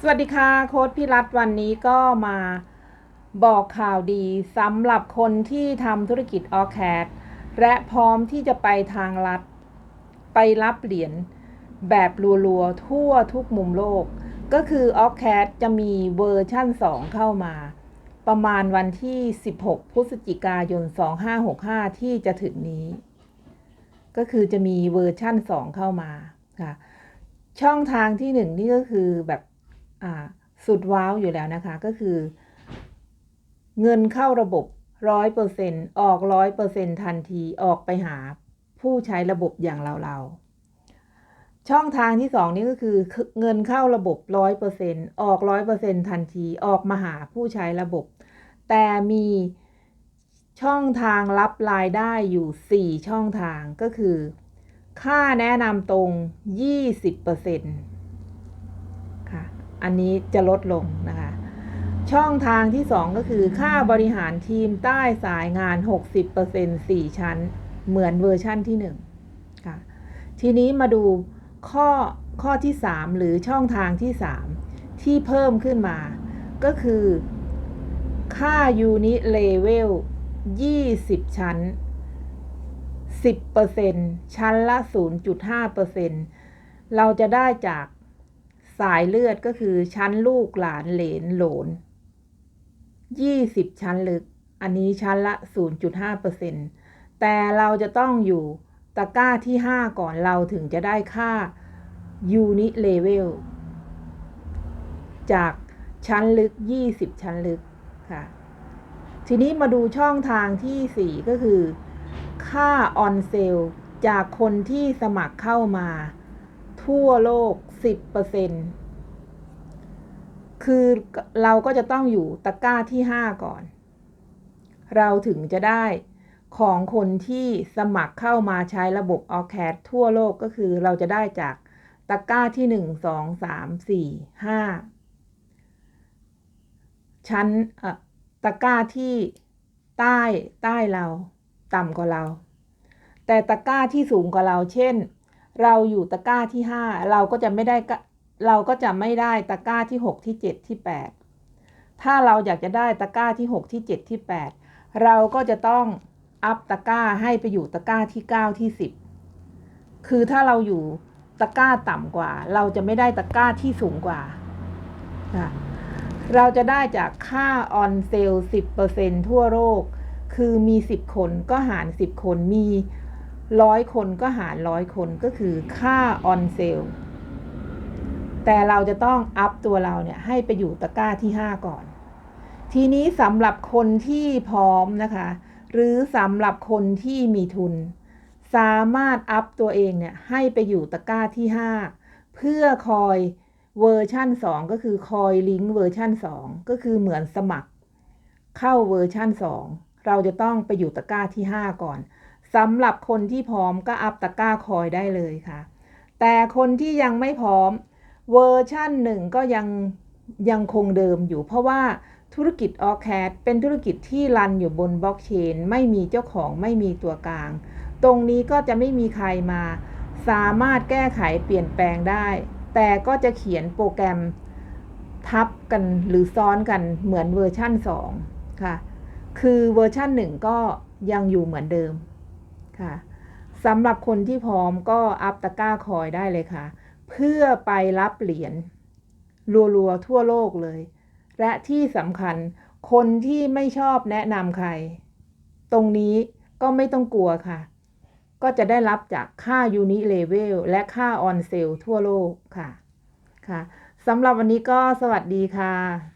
สวัสดีค่ะโค้ดพี่รัฐวันนี้ก็มาบอกข่าวดีสำหรับคนที่ทำธุรกิจออแคดและพร้อมที่จะไปทางรัฐ ไปรับเหรียญแบบรัวๆ ทั่วทุกมุมโลก ก็คือออแคดจะมีเวอร์ชั่น 2 เข้ามา ประมาณวันที่ 16 พฤศจิกายน 2565 ที่จะถึงนี้ ก็คือจะมีเวอร์ชั่น 2 เข้ามาค่ะช่องทางที่หนึ่งนี่ก็คือแบบ สุดว้าวอยู่แล้วนะคะ ก็คือ เงินเข้าระบบร้อยเปอร์เซ็นออกร้อยเปอร์เซ็นทันทีออกไปหาผู้ใช้ระบบอย่างเราเราๆช่องทางที่สองนี่ก็คือเงินเข้าระบบร้อยเปอร์เซ็นออกร้อยเปอร์เซ็นทันทีออกมาหาผู้ใช้ระบบ แต่มีช่องทางรับรายได้อยู่ 4 ช่องทางก็คือ ค่าแนะนำตรง 20%ค่ะ อันนี้จะลดลงนะคะ ช่องทางที่ 2 ก็คือค่าบริหารทีมใต้สายงาน 60% 4 ชั้น เหมือนเวอร์ชั่นที่ 1 ค่ะ ทีนี้มาดูข้อข้อที่ 3 หรือช่องทางที่ 3 ที่เพิ่มขึ้นมา ก็คือค่ายูนิเลเวล20 ชั้น 10%ชั้นละ 0.5%เราจะได้จาก สายเลือดก็คือชั้นลูกหลานเหลนโหลน 20 ชั้นลึก อันนี้ชั้นละ 0.5%แต่เราจะต้องอยู่ตะกร้าที่ 5 ก่อนเราถึงจะได้ค่า Unit Level จากชั้นลึก 20 ชั้นลึกค่ะ ทีนี้มาดูช่องทางที่ 4 ก็คือ ค่าออนเซลจากคนที่สมัครเข้ามา ทั่วโลก 10%คือเราก็จะต้องอยู่ตะกร้าที่ 5 ก่อน เราถึงจะได้ของคนที่สมัครเข้ามาใช้ระบบ o c a d ทั่วโลกก็คือเราจะได้จากตะกร้าที่ 1 2 3 4 5 ชั้นตะกร้าที่ใต้ใต้เราต่ำกว่าเรา แต่ตะกร้าที่สูงกว่าเราเช่น เราอยู่ตะกร้าที่ 5 เราก็จะไม่ได้เราก็จะไม่ได้ตะกร้าที่ 6 ที่ 7 ที่ 8 ถ้าเราอยากจะได้ตะกร้าที่ 6 ที่ 7 ที่ 8 เราก็จะต้องอัพตะกร้าให้ไปอยู่ตะกร้าที่ 9 ที่ 10 คือถ้าเราอยู่ตะกร้าต่ำกว่า เราจะไม่ได้ตะกร้าที่สูงกว่า เราจะได้จากค่าออนเซล10%ทั่วโลก คือมี 10 คนก็หาร 10 คนมี ร้อยคนก็หารร้อยคนก็คือค่าออนเซลแต่เราจะต้องอัพตัวเราเนี่ยให้ไปอยู่ตะกร้าที่ 5 ก่อน ทีนี้สำหรับคนที่พร้อมนะคะ หรือสำหรับคนที่มีทุน สามารถอัพตัวเองเนี่ยให้ไปอยู่ตะกร้าที่ 5 เพื่อคอยเวอร์ชั่น 2 ก็คือคอยลิงก์เวอร์ชั่น 2 ก็คือเหมือนสมัคร เข้าเวอร์ชั่น 2 เราจะต้องไปอยู่ตะกร้าที่ 5 ก่อน สำหรับคนที่พร้อมก็อัพตะกร้าคอยได้เลยค่ะ แต่คนที่ยังไม่พร้อมเวอร์ชั่นหนึ่งก็ยังยังคงเดิมอยู่ เพราะว่าธุรกิจออแคดเป็นธุรกิจที่รันอยู่บนบล็อกเชนไม่มีเจ้าของไม่มีตัวกลาง ตรงนี้ก็จะไม่มีใครมา สามารถแก้ไขเปลี่ยนแปลงได้ แต่ก็จะเขียนโปรแกรมทับกันหรือซ้อนกันเหมือนเวอร์ชั่น 2 ค่ะ คือเวอร์ชั่น 1 ก็ยังอยู่เหมือนเดิม ค่ะสำหรับคนที่พร้อมก็อัพตะก้าคอยได้เลยค่ะ เพื่อไปรับเหรียญรัวๆทั่วโลกเลย และที่สำคัญคนที่ไม่ชอบแนะนำใคร ตรงนี้ก็ไม่ต้องกลัวค่ะ ก็จะได้รับจากค่ายูนิเลเวลและค่าออนเซลทั่วโลกค่ะค่ะสำหรับวันนี้ก็สวัสดีค่ะ